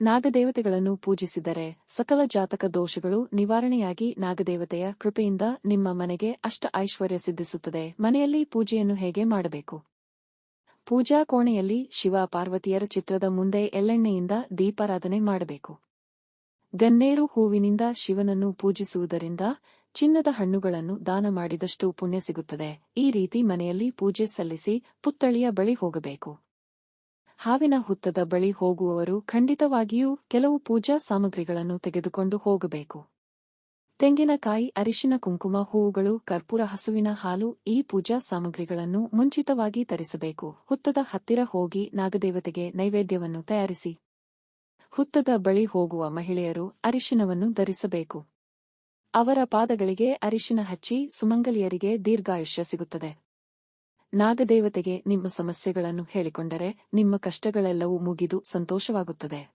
ನಾಗದೇವತೆಗಳನ್ನು ಪೂಜಿಸಿದರೆ ಸಕಲ ಜಾತಕ ದೋಷಗಳು ನಿವಾರಣೆಯಾಗಿ ನಾಗದೇವತೆಯ ಕೃಪೆಯಿಂದ ನಿಮ್ಮ ಮನೆಗೆ ಅಷ್ಟ ಐಶ್ವರ್ಯ ಸಿದ್ಧಿಸುತ್ತದೆ. ಮನೆಯಲ್ಲಿ ಪೂಜೆಯನ್ನು ಹೇಗೆ ಮಾಡಬೇಕು? ಪೂಜಾ ಕೋಣೆಯಲ್ಲಿ ಶಿವ ಪಾರ್ವತಿಯರ ಚಿತ್ರದ ಮುಂದೆ ಎಳ್ಳೆಣ್ಣೆಯಿಂದ ದೀಪಾರಾಧನೆ ಮಾಡಬೇಕು. ಗನ್ನೇರು ಹೂವಿನಿಂದ ಶಿವನನ್ನು ಪೂಜಿಸುವುದರಿಂದ ಚಿನ್ನದ ಹಣ್ಣುಗಳನ್ನು ದಾನ ಮಾಡಿದಷ್ಟು ಪುಣ್ಯ ಸಿಗುತ್ತದೆ. ಈ ರೀತಿ ಮನೆಯಲ್ಲಿ ಪೂಜೆ ಸಲ್ಲಿಸಿ ಪುತ್ತಳಿಯ ಬಳಿ ಹೋಗಬೇಕು. ಹಾವಿನ ಹುತ್ತದ ಬಳಿ ಹೋಗುವವರು ಖಂಡಿತವಾಗಿಯೂ ಕೆಲವು ಪೂಜಾ ಸಾಮಗ್ರಿಗಳನ್ನು ತೆಗೆದುಕೊಂಡು ಹೋಗಬೇಕು. ತೆಂಗಿನಕಾಯಿ, ಅರಿಶಿನ ಕುಂಕುಮ, ಹೂವುಗಳು, ಕರ್ಪೂರ, ಹಸುವಿನ ಹಾಲು ಈ ಪೂಜಾ ಸಾಮಗ್ರಿಗಳನ್ನು ಮುಂಚಿತವಾಗಿ ತರಿಸಬೇಕು. ಹುತ್ತದ ಹತ್ತಿರ ಹೋಗಿ ನಾಗದೇವತೆಗೆ ನೈವೇದ್ಯವನ್ನು ತಯಾರಿಸಿ. ಹುತ್ತದ ಬಳಿ ಹೋಗುವ ಮಹಿಳೆಯರು ಅರಿಶಿನವನ್ನು ಧರಿಸಬೇಕು. ಅವರ ಪಾದಗಳಿಗೆ ಅರಿಶಿನ ಹಚ್ಚಿ ಸುಮಂಗಲಿಯರಿಗೆ ದೀರ್ಘಾಯುಷ್ಯ ಸಿಗುತ್ತದೆ. ನಾಗದೇವತೆಗೆ ನಿಮ್ಮ ಸಮಸ್ಯೆಗಳನ್ನು ಹೇಳಿಕೊಂಡರೆ ನಿಮ್ಮ ಕಷ್ಟಗಳೆಲ್ಲವೂ ಮುಗಿದು ಸಂತೋಷವಾಗುತ್ತದೆ.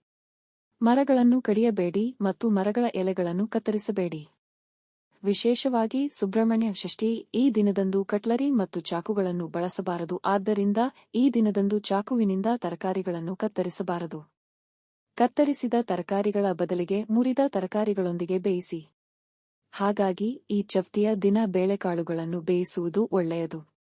ಮರಗಳನ್ನು ಕಡಿಯಬೇಡಿ ಮತ್ತು ಮರಗಳ ಎಲೆಗಳನ್ನು ಕತ್ತರಿಸಬೇಡಿ. ವಿಶೇಷವಾಗಿ ಸುಬ್ರಹ್ಮಣ್ಯ ಷಷ್ಠಿ ಈ ದಿನದಂದು ಕಟ್ಲರಿ ಮತ್ತು ಚಾಕುಗಳನ್ನು ಬಳಸಬಾರದು, ಆದ್ದರಿಂದ ಈ ದಿನದಂದು ಚಾಕುವಿನಿಂದ ತರಕಾರಿಗಳನ್ನು ಕತ್ತರಿಸಬಾರದು. ಕತ್ತರಿಸಿದ ತರಕಾರಿಗಳ ಬದಲಿಗೆ ಮುರಿದ ತರಕಾರಿಗಳೊಂದಿಗೆ ಬೇಯಿಸಿ. ಹಾಗಾಗಿ ಈ ಚಫ್ತಿಯ ದಿನ ಬೇಳೆಕಾಳುಗಳನ್ನು ಬೇಯಿಸುವುದು ಒಳ್ಳೆಯದು.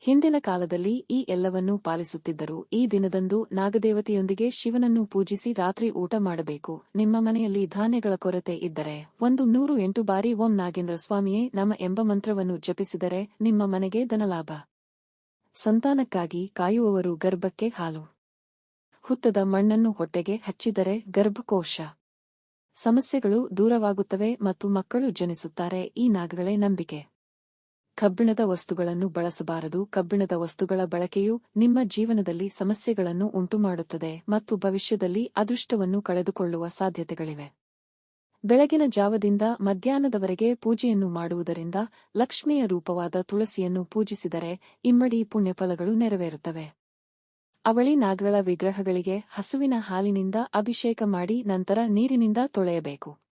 ಹಿಂದಿನ ಕಾಲದಲ್ಲಿ ಈ ಎಲ್ಲವನ್ನೂ ಪಾಲಿಸುತ್ತಿದ್ದರು ಈ ದಿನದಂದು ನಾಗದೇವತೆಯೊಂದಿಗೆ ಶಿವನನ್ನು ಪೂಜಿಸಿ ರಾತ್ರಿ ಊಟ ಮಾಡಬೇಕು. ನಿಮ್ಮ ಮನೆಯಲ್ಲಿ ಧಾನ್ಯಗಳ ಕೊರತೆ ಇದ್ದರೆ, ಒಂದು ನೂರು ಎಂಟು ಬಾರಿ ಓಂ ನಾಗೇಂದ್ರ ಸ್ವಾಮಿಯೇ ನಮ್ಮ ಎಂಬ ಮಂತ್ರವನ್ನು ಜಪಿಸಿದರೆ ನಿಮ್ಮ ಮನೆಗೆ ಧನಲಾಭ. ಸಂತಾನಕ್ಕಾಗಿ ಕಾಯುವವರು ಗರ್ಭಕ್ಕೆ ಹಾಲು. ಹುತ್ತದ ಮಣ್ಣನ್ನು ಹೊಟ್ಟೆಗೆ ಹಚ್ಚಿದರೆ ಗರ್ಭಕೋಶ. ಸಮಸ್ಯೆಗಳು ದೂರವಾಗುತ್ತವೆ ಮತ್ತು ಮಕ್ಕಳು ಜನಿಸುತ್ತಾರೆ, ಈ ನಾಗಗಳೇ ನಂಬಿಕೆ. ಕಬ್ಬಿಣದ ವಸ್ತುಗಳನ್ನು ಬಳಸಬಾರದು. ಕಬ್ಬಿಣದ ವಸ್ತುಗಳ ಬಳಕೆಯು ನಿಮ್ಮ ಜೀವನದಲ್ಲಿ ಸಮಸ್ಯೆಗಳನ್ನು ಉಂಟುಮಾಡುತ್ತದೆ ಮತ್ತು ಭವಿಷ್ಯದಲ್ಲಿ ಅದೃಷ್ಟವನ್ನು ಕಳೆದುಕೊಳ್ಳುವ ಸಾಧ್ಯತೆಗಳಿವೆ. ಬೆಳಗಿನ ಜಾವದಿಂದ ಮಧ್ಯಾಹ್ನದವರೆಗೆ ಪೂಜೆಯನ್ನು ಮಾಡುವುದರಿಂದ ಲಕ್ಷ್ಮಿಯ ರೂಪವಾದ ತುಳಸಿಯನ್ನು ಪೂಜಿಸಿದರೆ ಇಮ್ಮಡಿ ಪುಣ್ಯಫಲಗಳು ನೆರವೇರುತ್ತವೆ. ಅವಳಿ ನಾಗಗಳ ವಿಗ್ರಹಗಳಿಗೆ ಹಸುವಿನ ಹಾಲಿನಿಂದ ಅಭಿಷೇಕ ಮಾಡಿ ನಂತರ ನೀರಿನಿಂದ ತೊಳೆಯಬೇಕು.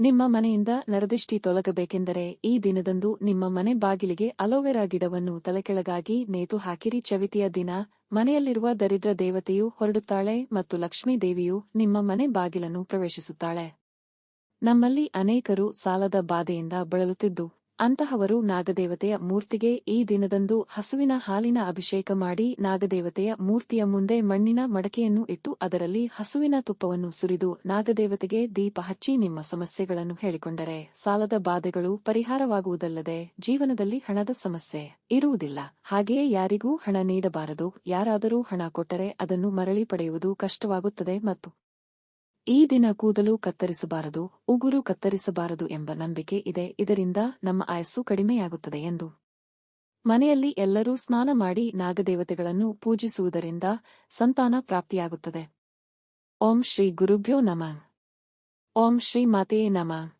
ನಿಮ್ಮ ಮನೆಯಿಂದ ನರದಿಷ್ಟಿ ತೊಲಗಬೇಕೆಂದರೆ ಈ ದಿನದಂದು ನಿಮ್ಮ ಮನೆ ಬಾಗಿಲಿಗೆ ಅಲೋವೆರಾ ಗಿಡವನ್ನು ತಲೆಕೆಳಗಾಗಿ ನೇತು ಹಾಕಿರಿ. ಚವಿತಿಯ ದಿನ, ಮನೆಯಲ್ಲಿರುವ ದರಿದ್ರ ದೇವತೆಯು ಹೊರಡುತ್ತಾಳೆ ಮತ್ತು ಲಕ್ಷ್ಮೀ ದೇವಿಯು ನಿಮ್ಮ ಮನೆ ಬಾಗಿಲನ್ನು ಪ್ರವೇಶಿಸುತ್ತಾಳೆ. ನಮ್ಮಲ್ಲಿ ಅನೇಕರು ಸಾಲದ ಬಾಧೆಯಿಂದ ಬಳಲುತ್ತಿದ್ದು. ಅಂತಹವರು ನಾಗದೇವತೆಯ ಮೂರ್ತಿಗೆ ಈ ದಿನದಂದು ಹಸುವಿನ ಹಾಲಿನ ಅಭಿಷೇಕ ಮಾಡಿ ನಾಗದೇವತೆಯ ಮೂರ್ತಿಯ ಮುಂದೆ ಮಣ್ಣಿನ ಮಡಕೆಯನ್ನು ಇಟ್ಟು ಅದರಲ್ಲಿ ಹಸುವಿನ ತುಪ್ಪವನ್ನು ಸುರಿದು ನಾಗದೇವತೆಗೆ ದೀಪ ಹಚ್ಚಿ ನಿಮ್ಮ ಸಮಸ್ಯೆಗಳನ್ನು ಹೇಳಿಕೊಂಡರೆ ಸಾಲದ ಬಾಧೆಗಳು ಪರಿಹಾರವಾಗುವುದಲ್ಲದೆ ಜೀವನದಲ್ಲಿ ಹಣದ ಸಮಸ್ಯೆ ಇರುವುದಿಲ್ಲ. ಹಾಗೆಯೇ ಯಾರಿಗೂ ಹಣ ನೀಡಬಾರದು. ಯಾರಾದರೂ ಹಣ ಕೊಟ್ಟರೆ ಅದನ್ನು ಮರಳಿ ಪಡೆಯುವುದು ಕಷ್ಟವಾಗುತ್ತದೆ ಮತ್ತು ಈ ದಿನ ಕೂದಲು ಕತ್ತರಿಸಬಾರದು, ಉಗುರು ಕತ್ತರಿಸಬಾರದು ಎಂಬ ನಂಬಿಕೆ ಇದೆ, ಇದರಿಂದ ನಮ್ಮ ಆಯಸ್ಸು ಕಡಿಮೆಯಾಗುತ್ತದೆ ಎಂದು. ಮನೆಯಲ್ಲಿ ಎಲ್ಲರೂ ಸ್ನಾನ ಮಾಡಿ ನಾಗದೇವತೆಗಳನ್ನು ಪೂಜಿಸುವುದರಿಂದ ಸಂತಾನ ಪ್ರಾಪ್ತಿಯಾಗುತ್ತದೆ. ಓಂ ಶ್ರೀ ಗುರುಭ್ಯೋ ನಮಃ. ಓಂ ಶ್ರೀ ಮಾತೆಯೇ ನಮಃ.